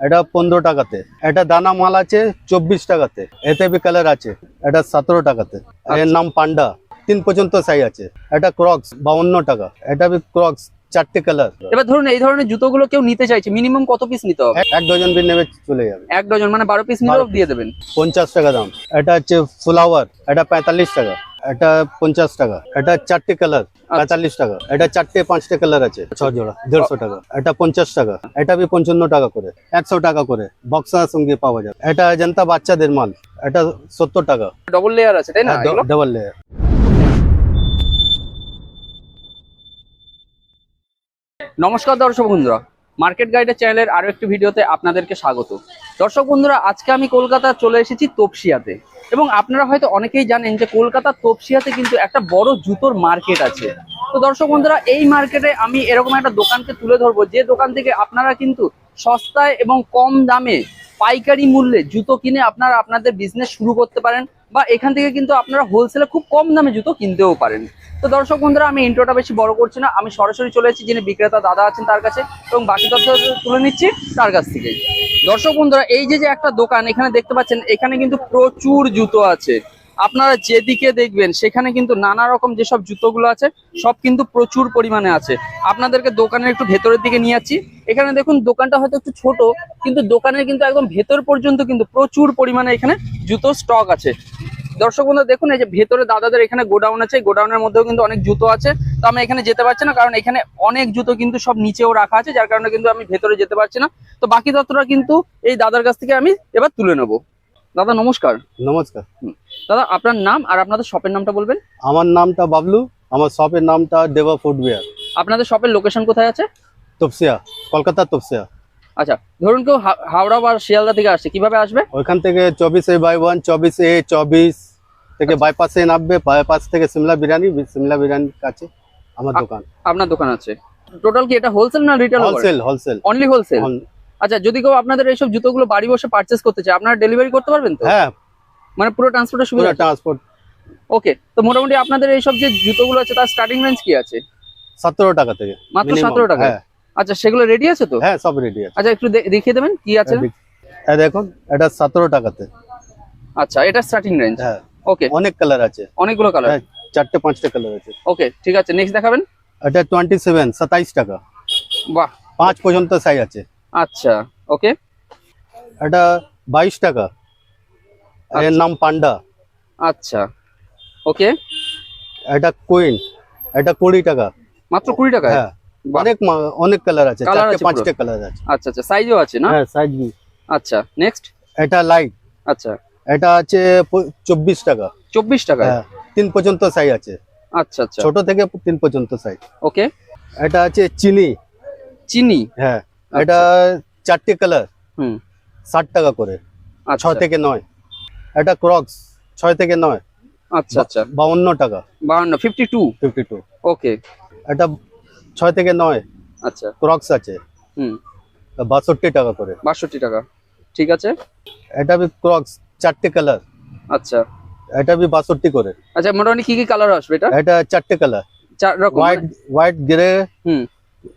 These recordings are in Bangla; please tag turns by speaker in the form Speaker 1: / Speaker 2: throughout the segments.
Speaker 1: এটা পনেরো টাকাতে। এটা দানা মাল আছে চব্বিশ টাকাতে। এতে বি কালার আছে এটা সতেরো টাকাতে। এর নাম পান্ডা। তিন পর্যন্ত সাইজ আছে। এটা ক্রক্স বাউন্ন টাকা। এটা বি ক্রক্স চারটে কালার।
Speaker 2: এবার ধরুন এই ধরনের জুতোগুলো কেউ নিতে চাইছে মিনিমাম কত পিস নিতে হবে?
Speaker 1: এক ডজন বি নেবে চলে যাবে।
Speaker 2: এক ডজন মানে বারো পিস নিলেও
Speaker 1: 12
Speaker 2: দিয়ে দেবেন।
Speaker 1: পঞ্চাশ টাকা দাম। এটা হচ্ছে ফ্লাওয়ার এটা পঁয়তাল্লিশ টাকা। এটা পঞ্চাশ টাকা এটা চারটে কালার পঁয়তাল্লিশ টাকা এটা চারটে পাঁচটে কালার আছে ছ জোড়া দেড়শো টাকা এটা পঞ্চাশ টাকা এটা বি পঞ্চান্ন টাকা করে একশো টাকা করে বক্সার সঙ্গে পাওয়া যাবে। এটা জনতা বাচ্চাদের মাল এটা সত্তর টাকা।
Speaker 2: ডবল লেয়ার আছে তাই না?
Speaker 1: ডাবল লেয়ার
Speaker 2: নমস্কার দর্শক বন্ধুরা মার্কেট গাইডের চ্যানেলের আরও একটি ভিডিওতে আপনাদেরকে স্বাগত। দর্শক বন্ধুরা, আজকে আমি কলকাতা চলে এসেছি তপসিয়াতে। এবং আপনারা হয়তো অনেকেই জানেন যে কলকাতার তপসিয়াতে কিন্তু একটা বড় জুতোর মার্কেট আছে। তো দর্শক বন্ধুরা, এই মার্কেটে আমি এরকম একটা দোকানকে তুলে ধরবো, যে দোকান থেকে আপনারা কিন্তু সস্তায় এবং কম দামে পাইকারি মূল্যে জুতো কিনে আপনারা আপনাদের বিজনেস শুরু করতে পারেন। বা এখান থেকে কিন্তু আপনারা হোলসেলে খুব কম দামে জুতো কিনতেও পারেন। তো দর্শক বন্ধুরা, আমি ইন্ট্রোটা বেশি বড় করছি না। আমি সরাসরি চলে এসেছি, যিনি বিক্রেতা, দাদা আছেন তার কাছে, এবং বাকি তথ্য তুলে নিচ্ছি তার কাছ থেকে। দর্শক বন্ধুরা, এই যে যে একটা দোকান, এখানে দেখতে পাচ্ছেন, এখানে কিন্তু প্রচুর জুতো আছে। আপনারা যেদিকে দেখবেন, সেখানে কিন্তু নানা রকম যেসব জুতোগুলো আছে, সব কিন্তু প্রচুর পরিমাণে আছে। আপনাদেরকে দোকানের একটু ভেতরের দিকে নিয়ে যাচ্ছি এখানে দেখুন, দোকানটা হয়তো একটু ছোট, কিন্তু দোকানের কিন্তু একদম ভেতর পর্যন্ত কিন্তু প্রচুর পরিমাণে এখানে জুতো স্টক আছে। দর্শক বন্ধু দেখুন এই যে ভেতরে দাদাদের এখানে গোডাউন আছে গোডাউনের মধ্যেও কিন্তু অনেক জুতো আছে। তো আমি এখানে যেতে পারছি না কারণ এখানে অনেক জুতো কিন্তু সব নিচেও রাখা আছে যার কারণে কিন্তু আমি ভেতরে যেতে পারছি না। তো বাকি তথ্যটা কিন্তু এই দাদার কাছ থেকে আমি এবার তুলে নেব। দাদা নমস্কার।
Speaker 1: নমস্কার।
Speaker 2: দাদা আপনার নাম আর আপনাদের শপের নামটা বলবেন?
Speaker 1: আমার নামটা বাবলু আমার শপের নামটা দেবা ফুটওয়্যার
Speaker 2: আপনাদের শপের লোকেশন কোথায় আছে?
Speaker 1: তপসিয়া কলকাতা তপসিয়া।
Speaker 2: আচ্ছা ধরুন কেউ হাওড়া বা শিয়ালদা থেকে আসছে কীভাবে আসবে?
Speaker 1: ওইখান থেকে চব্বিশ এ বাই ওয়ান চব্বিশ এ চব্বিশ থেকে বাইপাসে নামবে বাইপাস থেকে সিমলা বিরিয়ানি সিমলা বিরিয়ানির কাছে আমার দোকান।
Speaker 2: আপনার দোকান আছে। টোটাল কি এটা হোলসেল না retail
Speaker 1: wholesale wholesale
Speaker 2: only wholesale আচ্ছা যদি কেউ আপনাদের এইসব জুতোগুলো বাড়ি বসে পারচেস করতে চায় আপনারা ডেলিভারি করতে পারবেন তো?
Speaker 1: হ্যাঁ।
Speaker 2: মানে পুরো ট্রান্সপোর্টের সুবিধা
Speaker 1: ট্রান্সপোর্ট
Speaker 2: ওকে তো মোটামুটি আপনাদের এইসব যে জুতোগুলো আছে তার স্টার্টিং রেঞ্জ কি আছে?
Speaker 1: সতেরো টাকা থেকে
Speaker 2: মাত্র সতেরো টাকা
Speaker 1: হ্যাঁ।
Speaker 2: আচ্ছা সেগুলো রেডি আছে তো?
Speaker 1: হ্যাঁ সব রেডি আছে।
Speaker 2: আচ্ছা একটু দেখিয়ে দেবেন কি আছে?
Speaker 1: এই দেখুন এটা সতেরো টাকাতে।
Speaker 2: আচ্ছা এটা স্টার্টিং রেঞ্জ
Speaker 1: হ্যাঁ।
Speaker 2: ওকে
Speaker 1: অনেক কালার আছে।
Speaker 2: অনেকগুলো কালার
Speaker 1: হ্যাঁ চারটে পাঁচটা কালার আছে।
Speaker 2: ওকে ঠিক আছে নেক্সট দেখাবেন।
Speaker 1: এটা টোয়েন্টি সেভেন সাতাইশ টাকা।
Speaker 2: বাহ।
Speaker 1: পাঁচ পর্যন্ত সাইজ আছে।
Speaker 2: আচ্ছা ওকে
Speaker 1: এটা বাইশ টাকা। এর
Speaker 2: আচ্ছা।
Speaker 1: নাম পান্ডা।
Speaker 2: আচ্ছা ওকে
Speaker 1: এটা কুইন এটা কুড়ি টাকা।
Speaker 2: মাত্র কুড়ি টাকা
Speaker 1: হ্যাঁ। অনেক অনেক কালার আছে চারটে পাঁচটা কালার আছে।
Speaker 2: আচ্ছা আচ্ছা সাইজও আছে না?
Speaker 1: হ্যাঁ সাইজ
Speaker 2: আচ্ছা নেক্সট
Speaker 1: এটা লাইট
Speaker 2: আচ্ছা।
Speaker 1: এটা আছে প- চব্বিশ টাকা।
Speaker 2: চব্বিশ টাকা
Speaker 1: হ্যাঁ তিন পর্যন্ত সাইজ আছে।
Speaker 2: আচ্ছা আচ্ছা।
Speaker 1: ছোট থেকে তিন পর্যন্ত সাইজ
Speaker 2: ওকে
Speaker 1: এটা আছে চিনি।
Speaker 2: চিনি?
Speaker 1: হ্যাঁ এটা চারটে কালার
Speaker 2: হুম।
Speaker 1: ষাট টাকা করে।
Speaker 2: আচ্ছা।
Speaker 1: ছয় থেকে নয়। এটা ক্রক্স ছয় থেকে নয়।
Speaker 2: আচ্ছা আচ্ছা।
Speaker 1: বাউন্ন টাকা।
Speaker 2: বাহান্ন fifty two
Speaker 1: fifty two
Speaker 2: okay
Speaker 1: এটা ছয় থেকে নয়।
Speaker 2: আচ্ছা।
Speaker 1: ক্রক্স আছে।
Speaker 2: হুম।
Speaker 1: বাষট্টি টাকা করে।
Speaker 2: বাষট্টি টাকা। ঠিক আছে?
Speaker 1: এটা বি ক্রক্স চারটে কালার
Speaker 2: আচ্ছা।
Speaker 1: এটা বি বাষট্টি করে।
Speaker 2: আচ্ছা মোটামুটি কি কি কালার আসবে এটা?
Speaker 1: এটা চারটে কালার
Speaker 2: চার রকম
Speaker 1: হোয়াইট হোয়াইট গ্রে
Speaker 2: হুম।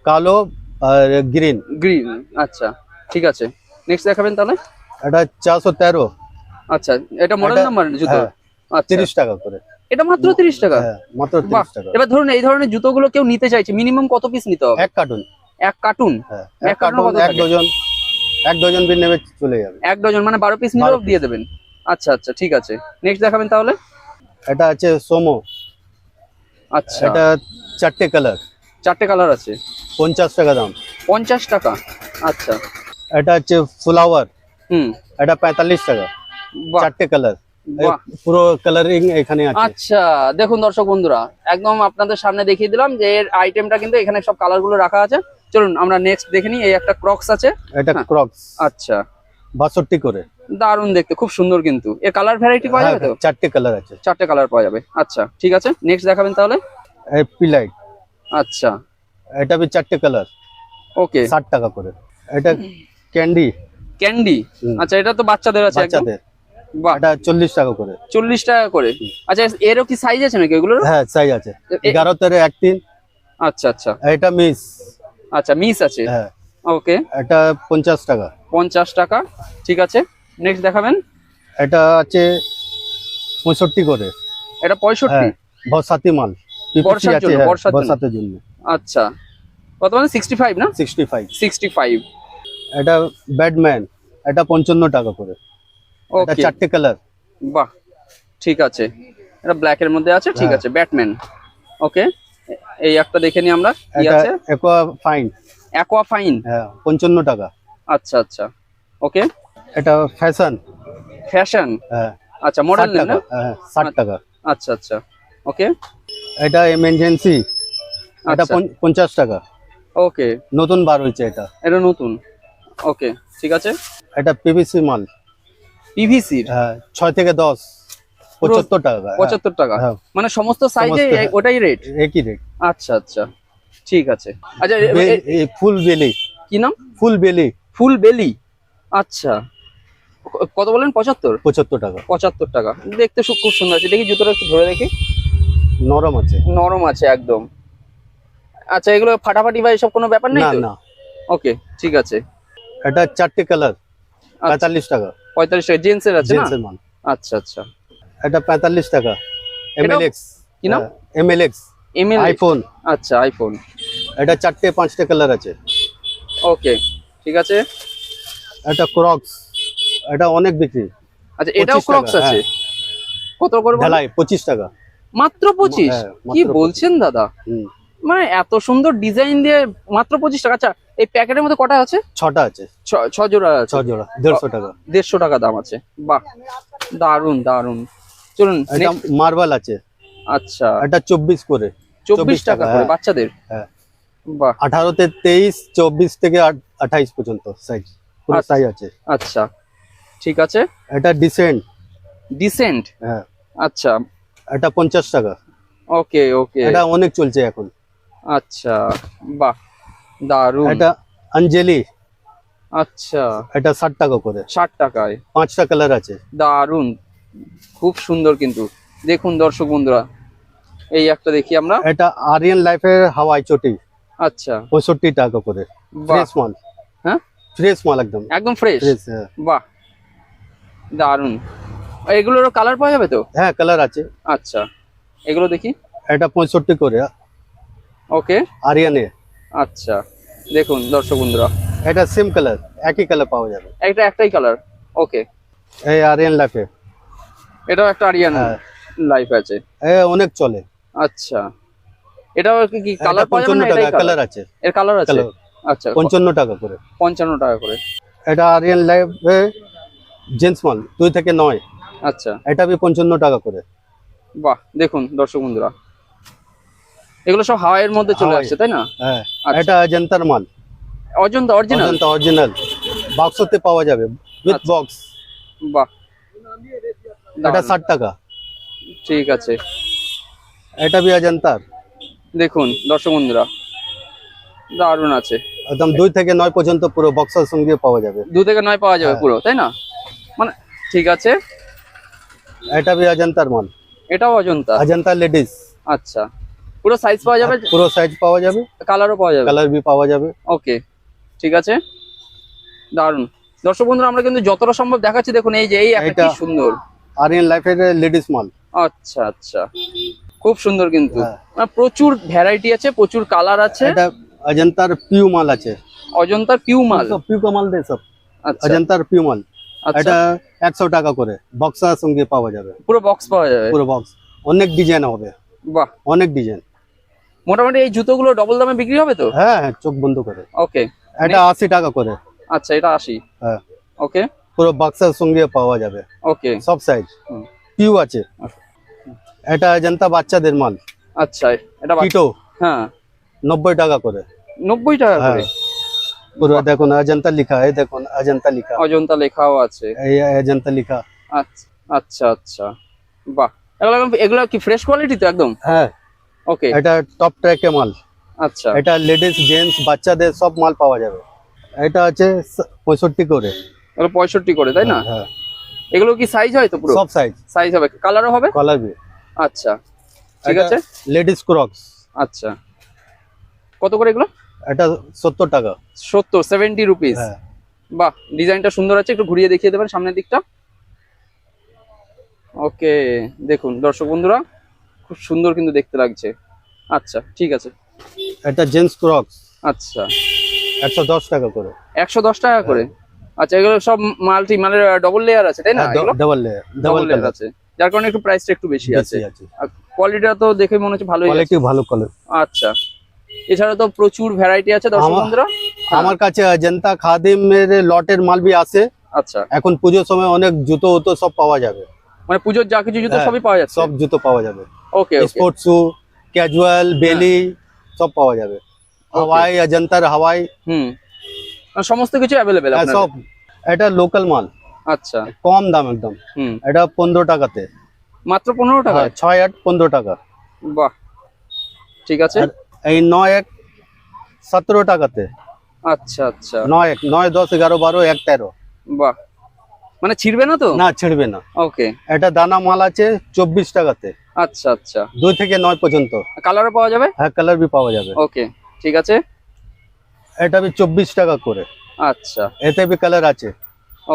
Speaker 1: কালো আর গ্রিন
Speaker 2: গ্রিন আচ্ছা। ঠিক আছে। নেক্সট দেখাবেন তাহলে?
Speaker 1: এটা চারশো তেরো।
Speaker 2: আচ্ছা এটা মডেল নাম্বার জুতো?
Speaker 1: হ্যাঁ,
Speaker 2: আচ্ছা।
Speaker 1: তিরিশ টাকা করে।
Speaker 2: এটা মাত্র তিরিশ টাকা।
Speaker 1: হ্যাঁ মাত্র
Speaker 2: বাহ
Speaker 1: তিরিশ টাকা।
Speaker 2: এবার ধরুন এই ধরনের জুতোগুলো কেউ নিতে চাইছে মিনিমাম কত পিস নিতে হবে?
Speaker 1: এক কার্টুন
Speaker 2: এক কার্টুন
Speaker 1: হ্যাঁ
Speaker 2: এক কার্টুন
Speaker 1: এক ডজন এক ডজন বি নেবে চলে যাবে।
Speaker 2: এক ডজন মানে বারো পিস নিলেও দিয়ে দেবেন। আচ্ছা আচ্ছা ঠিক আছে। নেক্সট দেখাবেন তাহলে।
Speaker 1: এটা আছে সোমো।
Speaker 2: আচ্ছা।
Speaker 1: এটা চারটে কালার
Speaker 2: চারটে কালার আছে।
Speaker 1: পঞ্চাশ টাকা দাম।
Speaker 2: পঞ্চাশ টাকা। আচ্ছা।
Speaker 1: এটা হচ্ছে ফ্লাওয়ার
Speaker 2: হুম।
Speaker 1: এটা পঁয়তাল্লিশ টাকা।
Speaker 2: বাহ।
Speaker 1: চারটে কালার পুরো কালারিং এখানে আছে।
Speaker 2: আচ্ছা দেখুন দর্শক বন্ধুরা একদম আপনাদের সামনে দেখিয়ে দিলাম যে এর আইটেমটা কিন্তু এখানে সব কালারগুলো রাখা আছে। চলুন আমরা নেক্সট দেখে নিই এই একটা ক্রক্স আছে।
Speaker 1: এটা
Speaker 2: হ্যাঁ।
Speaker 1: ক্রক্স
Speaker 2: আচ্ছা।
Speaker 1: বাষট্টি করে।
Speaker 2: দারুণ দেখতে খুব সুন্দর কিন্তু। এর কালার ভ্যারাইটি পাওয়া
Speaker 1: হ্যাঁ,
Speaker 2: যাবে তো?
Speaker 1: চারটে কালার আছে।
Speaker 2: চারটে কালার পাওয়া যাবে। আচ্ছা ঠিক আছে নেক্সট দেখাবেন তাহলে।
Speaker 1: পিলাইট
Speaker 2: আচ্ছা।
Speaker 1: এটা বি চারটে কালার
Speaker 2: ওকে
Speaker 1: ষাট টাকা করে। এটা ক্যান্ডি
Speaker 2: ক্যান্ডি আচ্ছা এটা তো বাচ্চাদের আছে
Speaker 1: বাচ্চাদের। এটা চল্লিশ টাকা করে।
Speaker 2: চল্লিশ টাকা করে। আচ্ছা এরও কি সাইজ আছে নাকি এগুলোর
Speaker 1: হ্যাঁ সাইজ আছে। এগারো তেরো এক তিন।
Speaker 2: আচ্ছা আচ্ছা।
Speaker 1: এটা মিস
Speaker 2: আচ্ছা মিস আছে?
Speaker 1: হ্যাঁ।
Speaker 2: ওকে।
Speaker 1: এটা পঞ্চাশ টাকা।
Speaker 2: পঞ্চাশ টাকা। ঠিক আছে। নেক্সট দেখাবেন।
Speaker 1: এটা আছে পঁয়ষট্টি করে।
Speaker 2: এটা পঁয়ষট্টি?
Speaker 1: হ্যাঁ মাল। PPC
Speaker 2: বর্ষার জন্য,
Speaker 1: হ্যাঁ,
Speaker 2: জন্য।
Speaker 1: জন্য।
Speaker 2: আচ্ছা। কত মানে? সিক্সটি ফাইভ না?
Speaker 1: সিক্সটি ফাইভ
Speaker 2: সিক্সটি ফাইভ
Speaker 1: এটা ব্যাটম্যান। এটা পঞ্চান্ন টাকা করে। এটা
Speaker 2: ওকে
Speaker 1: চারটে কালার
Speaker 2: বাহ ঠিক আছে। এটা ব্ল্যাক এর মধ্যে আছে ঠিক
Speaker 1: হ্যাঁ।
Speaker 2: আছে ব্যাটম্যান ওকে এই একটা দেখে নি আমরা কি আছে?
Speaker 1: একোয়া ফাইন
Speaker 2: অ্যাকোয়া ফাইন
Speaker 1: হ্যাঁ পঞ্চান্ন টাকা।
Speaker 2: আচ্ছা আচ্ছা। ওকে
Speaker 1: এটা ফ্যাশন
Speaker 2: ফ্যাশন
Speaker 1: হ্যাঁ।
Speaker 2: আচ্ছা মডেল
Speaker 1: ষাট টাকা। হ্যাঁ ষাট টাকা।
Speaker 2: আচ্ছা আচ্ছা। ওকে
Speaker 1: এটা এমার্জেন্সি এটা
Speaker 2: আচ্ছা।
Speaker 1: পঞ্চ- পঞ্চাশ টাকা।
Speaker 2: ওকে
Speaker 1: নতুন বার হয়েছে এটা।
Speaker 2: এটা নতুন। ওকে ঠিক আছে।
Speaker 1: এটা পিভিসি মাল।
Speaker 2: পিভিসির
Speaker 1: হ্যাঁ ছয় থেকে দশ পঁচাত্তর টাকা হ্যাঁ,
Speaker 2: পঁচাত্তর টাকা।
Speaker 1: হ্যাঁ।
Speaker 2: মানে সমস্ত সাইজে
Speaker 1: হ্যাঁ।
Speaker 2: ওটাই রেট
Speaker 1: একই রেট
Speaker 2: আচ্ছা আচ্ছা। ঠিক আছে। আচ্ছা
Speaker 1: ফুল বেলি।
Speaker 2: কি নাম?
Speaker 1: ফুল বেলি।
Speaker 2: ফুল বেলি। আচ্ছা। কত বলেন? পঁচাত্তর?
Speaker 1: পঁচাত্তর টাকা।
Speaker 2: পঁচাত্তর টাকা। দেখতে খুব সুন্দর আছে। দেখি জুতোটা একটু ধরে দেখি।
Speaker 1: নরম আছে।
Speaker 2: নরম আছে একদম। আচ্ছা এগুলো ফাটাফাটি বা এসব কোনো ব্যাপার নেই
Speaker 1: না।
Speaker 2: ওকে ঠিক আছে।
Speaker 1: এটা চারটে কালার।
Speaker 2: আচ্ছা,
Speaker 1: পঁয়তাল্লিশ টাকা।
Speaker 2: পঁয়তাল্লিশ টাকা জেন্টসের আছে না?
Speaker 1: জেন্টসের মাল।
Speaker 2: আচ্ছা আচ্ছা।
Speaker 1: এটা পঁয়তাল্লিশ টাকা। এমএলএক্স
Speaker 2: কি নাম?
Speaker 1: M L X
Speaker 2: M L
Speaker 1: iPhone
Speaker 2: আচ্ছা আইফোন
Speaker 1: এটা চারটে পাঁচটা কালার আছে।
Speaker 2: ওকে ঠিক আছে।
Speaker 1: এটা ক্রক্স এটা অনেক বিক্রি।
Speaker 2: আচ্ছা এটাও
Speaker 1: 25
Speaker 2: ক্রক্স আছে? কত করে?
Speaker 1: ঢালাই পঁচিশ টাকা।
Speaker 2: মাত্র পঁচিশ?
Speaker 1: হ্যাঁ,
Speaker 2: কি বলছেন দাদা? মানে এত সুন্দর ডিজাইন দিয়ে মাত্র পঁচিশ টাকা। আচ্ছা এই প্যাকেটের মধ্যে কটা আছে?
Speaker 1: ছটা আছে।
Speaker 2: ছ- জোড়া
Speaker 1: ছ জোড়া দেড়শো টাকা।
Speaker 2: দেড়শো টাকা দাম আছে। বাহ দারুণ দারুণ চলুন
Speaker 1: মার্বেল আছে।
Speaker 2: আচ্ছা।
Speaker 1: এটা চব্বিশ করে।
Speaker 2: চব্বিশ টাকা করে
Speaker 1: হ্যাঁ।
Speaker 2: বাচ্চাদের?
Speaker 1: হ্যাঁ।
Speaker 2: বাহ।
Speaker 1: আঠারোতে তেইশ চব্বিশ থেকে আঠাইশ পর্যন্ত সাইজ পুরো
Speaker 2: আচ্ছা।
Speaker 1: সাইজ আছে।
Speaker 2: আচ্ছা। ঠিক আছে।
Speaker 1: এটা ডিসেন্ট
Speaker 2: ডিসেন্ট
Speaker 1: হ্যাঁ।
Speaker 2: আচ্ছা।
Speaker 1: এটা পঞ্চাশ টাকা।
Speaker 2: ওকে ওকে
Speaker 1: এটা অনেক চলছে এখন।
Speaker 2: আচ্ছা। বাহ। দারুণ
Speaker 1: এটা অঞ্জলি।
Speaker 2: আচ্ছা।
Speaker 1: এটা ষাট টাকা করে।
Speaker 2: ষাট টাকায়।
Speaker 1: পাঁচটা কালার আছে।
Speaker 2: দারুণ খুব সুন্দর কিন্তু। দেখুন দর্শক বন্ধুরা এই একটা দেখি আমরা।
Speaker 1: এটা আরিয়ান লাইফের হাওয়াই চটি।
Speaker 2: আচ্ছা।
Speaker 1: পঁয়ষট্টি টাকা করে। ফ্রেশ মাল।
Speaker 2: হ্যাঁ?
Speaker 1: ফ্রেশ মাল একদম।
Speaker 2: একদম ফ্রেশ
Speaker 1: ফ্রেশ
Speaker 2: বাহ। দারুণ এগুলোরও কালার পাওয়া যাবে তো?
Speaker 1: হ্যাঁ কালার আছে।
Speaker 2: আচ্ছা। এগুলো দেখি।
Speaker 1: এটা পঁয়ষট্টি করে।
Speaker 2: ওকে।
Speaker 1: আরিয়ানে
Speaker 2: আচ্ছা দেখুন দর্শক বন্ধুরা।
Speaker 1: এটা সেম কালার একই কালার পাওয়া যাবে।
Speaker 2: একটা একটাই কালার ওকে
Speaker 1: এই আরিয়ান লাইফে
Speaker 2: এটাও একটা আরিয়ান
Speaker 1: হ্যাঁ।
Speaker 2: লাইফ আছে।
Speaker 1: এ অনেক চলে।
Speaker 2: আচ্ছা। এটাও কি- কি কালার পাওয়া যাবে না?
Speaker 1: টাকা
Speaker 2: কালার
Speaker 1: আছে।
Speaker 2: এর কালার আছে? আচ্ছা।
Speaker 1: পঞ্চান্ন টাকা করে।
Speaker 2: পঞ্চান্ন টাকা করে।
Speaker 1: এটা আরিয়ান লাইফে জেন্টস মাল দুই থেকে নয়।
Speaker 2: আচ্ছা।
Speaker 1: এটা বি পঞ্চান্ন টাকা করে।
Speaker 2: বাহ দেখুন দর্শক বন্ধুরা। এগুলো সব হাওয়াইয়ের মধ্যে চলে। আসছে তাই না?
Speaker 1: হ্যাঁ
Speaker 2: আচ্ছা।
Speaker 1: এটা অজন্তার মাল।
Speaker 2: অজন্তা অরিজিনাল
Speaker 1: অজন্তা অরিজিনাল বাক্সতে পাওয়া যাবে উইথ
Speaker 2: আচ্ছা।
Speaker 1: বক্স
Speaker 2: বাহ।
Speaker 1: এটা
Speaker 2: দারুণ।
Speaker 1: ষাট টাকা।
Speaker 2: ঠিক আছে।
Speaker 1: এটা বি অজন্তার।
Speaker 2: দেখুন দর্শক বন্ধুরা দারুণ আছে।
Speaker 1: একদম দুই থেকে নয় পর্যন্ত পুরো বক্সের সঙ্গে পাওয়া যাবে।
Speaker 2: দু থেকে নয় পাওয়া যাবে
Speaker 1: হ্যাঁ।
Speaker 2: পুরো তাই না? মানে ঠিক আছে।
Speaker 1: এটা বি অজন্তার মাল।
Speaker 2: এটাও অজন্তা?
Speaker 1: অজন্তা লেডিস।
Speaker 2: আচ্ছা। পুরো সাইজ পাওয়া যাবে?
Speaker 1: পুরো সাইজ পাওয়া যাবে।
Speaker 2: কালারও পাওয়া যাবে?
Speaker 1: কালার বি পাওয়া যাবে।
Speaker 2: ওকে ঠিক আছে। দারুণ দর্শক বন্ধুরা আমরা কিন্তু যতটা সম্ভব দেখাচ্ছি দেখুন এই যে এই একটা কি সুন্দর।
Speaker 1: আরিয়ান লাইফের লেডিস মাল
Speaker 2: আচ্ছা আচ্ছা। খুব সুন্দর কিন্তু।
Speaker 1: হ্যাঁ।
Speaker 2: মানে প্রচুর ভ্যারাইটি আছে প্রচুর কালার আছে।
Speaker 1: এটা অজন্তার পিউ মাল আছে।
Speaker 2: অজন্তার পিউ মাল
Speaker 1: সব পিউ মাল দে সব।
Speaker 2: আচ্ছা।
Speaker 1: অজন্তার পিউ মাল
Speaker 2: আচ্ছা।
Speaker 1: এটা একশো টাকা করে। বক্সার সঙ্গে পাওয়া যাবে।
Speaker 2: পুরো বক্স পাওয়া যাবে।
Speaker 1: পুরো বক্স অনেক ডিজাইন হবে।
Speaker 2: বাহ।
Speaker 1: অনেক ডিজাইন
Speaker 2: মোটামুটি এই জুতোগুলো ডবল দামে বিক্রি হবে তো?
Speaker 1: হ্যাঁ হ্যাঁ চোখ বন্ধ করে।
Speaker 2: ওকে
Speaker 1: এটা আশি টাকা করে।
Speaker 2: আচ্ছা এটা আসি
Speaker 1: হ্যাঁ।
Speaker 2: ওকে
Speaker 1: পুরো বক্সার সঙ্গে পাওয়া যাবে।
Speaker 2: ওকে
Speaker 1: সব সাইজ। পিউ আছে। এটা অজন্তা বাচ্চাদের মাল।
Speaker 2: আচ্ছা এটা
Speaker 1: কিটো
Speaker 2: হ্যাঁ।
Speaker 1: নব্বই টাকা করে।
Speaker 2: নব্বই টাকা করে?
Speaker 1: হ্যাঁ পুরো দেখুন অজন্তা লেখা এই দেখুন অজন্তা লিখা।
Speaker 2: অজন্তা লেখাও আছে।
Speaker 1: এই অজন্তা লেখা।
Speaker 2: আচ্ছা আচ্ছা। আচ্ছা বাহ। এগুলো কি ফ্রেশ কোয়ালিটি তো একদম?
Speaker 1: হ্যাঁ।
Speaker 2: ওকে
Speaker 1: এটা টপ ট্র্যাকে মাল।
Speaker 2: আচ্ছা।
Speaker 1: এটা লেডিস জেন্টস বাচ্চাদের সব মাল পাওয়া যাবে। এটা আছে পঁয়ষট্টি করে।
Speaker 2: এগুলো পঁয়ষট্টি করে তাই না?
Speaker 1: হ্যাঁ
Speaker 2: এগুলো কি সাইজ হয় তো পুরো?
Speaker 1: সব সাইজ
Speaker 2: সাইজ হবে। কালারও হবে?
Speaker 1: কলার
Speaker 2: আচ্ছা। ঠিক আছে?
Speaker 1: লেডিস ক্রক্স
Speaker 2: আচ্ছা। কত করে এগুলো?
Speaker 1: এটা সত্তর টাকা।
Speaker 2: সত্তর সেভেন্টি রুপিস
Speaker 1: হ্যাঁ।
Speaker 2: বাহ ডিজাইনটা সুন্দর আছে। একটু ঘুরিয়ে দেখিয়ে দেবেন সামনের দিকটা। ওকে দেখুন দর্শক বন্ধুরা। খুব সুন্দর কিন্তু দেখতে লাগছে। আচ্ছা ঠিক আছে।
Speaker 1: এটা জেন্টস ক্রক্স।
Speaker 2: আচ্ছা।
Speaker 1: একশো দশ টাকা করে।
Speaker 2: একশো দশ টাকা করে? আচ্ছা এগুলো সব মাল্টি মানে ডবল লেয়ার আছে তাই না?
Speaker 1: ডাবল লেয়ার
Speaker 2: ডবল লেয়ার আছে। যার কারণে একটু প্রাইসটা একটু বেশি আছে। কোয়ালিটিটা তো দেখে মনে হচ্ছে ভালোই আছে।
Speaker 1: কোয়ালিটি ভালো কালার
Speaker 2: আচ্ছা। এছাড়া তো প্রচুর ভ্যারাইটি আছে দর্শক বন্ধুরা।
Speaker 1: আমার কাছে অজন্তা খাদিমের লটের মাল বি আছে।
Speaker 2: আচ্ছা।
Speaker 1: এখন পুজোর সময় অনেক জুতো উতো সব পাওয়া যাবে।
Speaker 2: মানে পুজোর যা কিছু জুতো
Speaker 1: হ্যাঁ,
Speaker 2: সবই পাওয়া যাচ্ছে।
Speaker 1: সব জুতো পাওয়া যাবে।
Speaker 2: ওকে
Speaker 1: স্পোর্টস শু ক্যাজুয়াল বেলি সব পাওয়া যাবে। হাওয়াই অজন্তার হাওয়াই
Speaker 2: হুম। সমস্ত কিছু অ্যাভেলেবেল
Speaker 1: সব। এটা লোকাল মাল।
Speaker 2: আচ্ছা।
Speaker 1: কম দাম একদম। এটা পনেরো টাকাতে।
Speaker 2: মাত্র পনেরো টাকা
Speaker 1: হ্যাঁ, ছয় আট পনেরো টাকা।
Speaker 2: বাহ। ঠিক আছে।
Speaker 1: এই নয় এক সতেরো টাকাতে।
Speaker 2: আচ্ছা আচ্ছা।
Speaker 1: নয় এক নয় দশ এগারো বারো এক তেরো।
Speaker 2: বাহ। মানে ছিড়বে না তো?
Speaker 1: না ছিড়বে না।
Speaker 2: ওকে
Speaker 1: এটা দানা মাল আছে চব্বিশ টাকাতে।
Speaker 2: আচ্ছা আচ্ছা।
Speaker 1: দুই থেকে নয় পর্যন্ত।
Speaker 2: কালারও পাওয়া যাবে?
Speaker 1: হ্যাঁ কালার বি পাওয়া যাবে।
Speaker 2: ওকে ঠিক আছে।
Speaker 1: এটা বি চব্বিশ টাকা করে।
Speaker 2: আচ্ছা।
Speaker 1: এতে বি কালার আছে।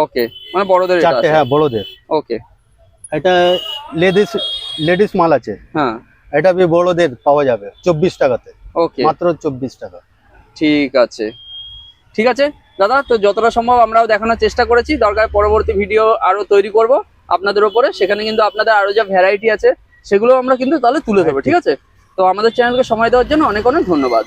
Speaker 2: ওকে মানে বড়দের এটা
Speaker 1: চারটে
Speaker 2: আছে?
Speaker 1: হ্যাঁ বড়দের।
Speaker 2: ওকে
Speaker 1: এটা লেডিস লেডিস মাল আছে।
Speaker 2: হ্যাঁ।
Speaker 1: এটা বি বড়দের পাওয়া যাবে চব্বিশ টাকাতে।
Speaker 2: ওকে
Speaker 1: মাত্র চব্বিশ টাকা।
Speaker 2: ঠিক আছে। ঠিক আছে? দাদা তো যতটা সম্ভব আমরাও দেখানোর চেষ্টা করেছি। দরকার পরবর্তী ভিডিও আরও তৈরি করব আপনাদের উপরে। সেখানে কিন্তু আপনাদের আরও যা ভ্যারাইটি আছে সেগুলো আমরা কিন্তু তাহলে তুলে দেবো ঠিক আছে? তো আমাদের চ্যানেলকে সময় দেওয়ার জন্য অনেক অনেক ধন্যবাদ।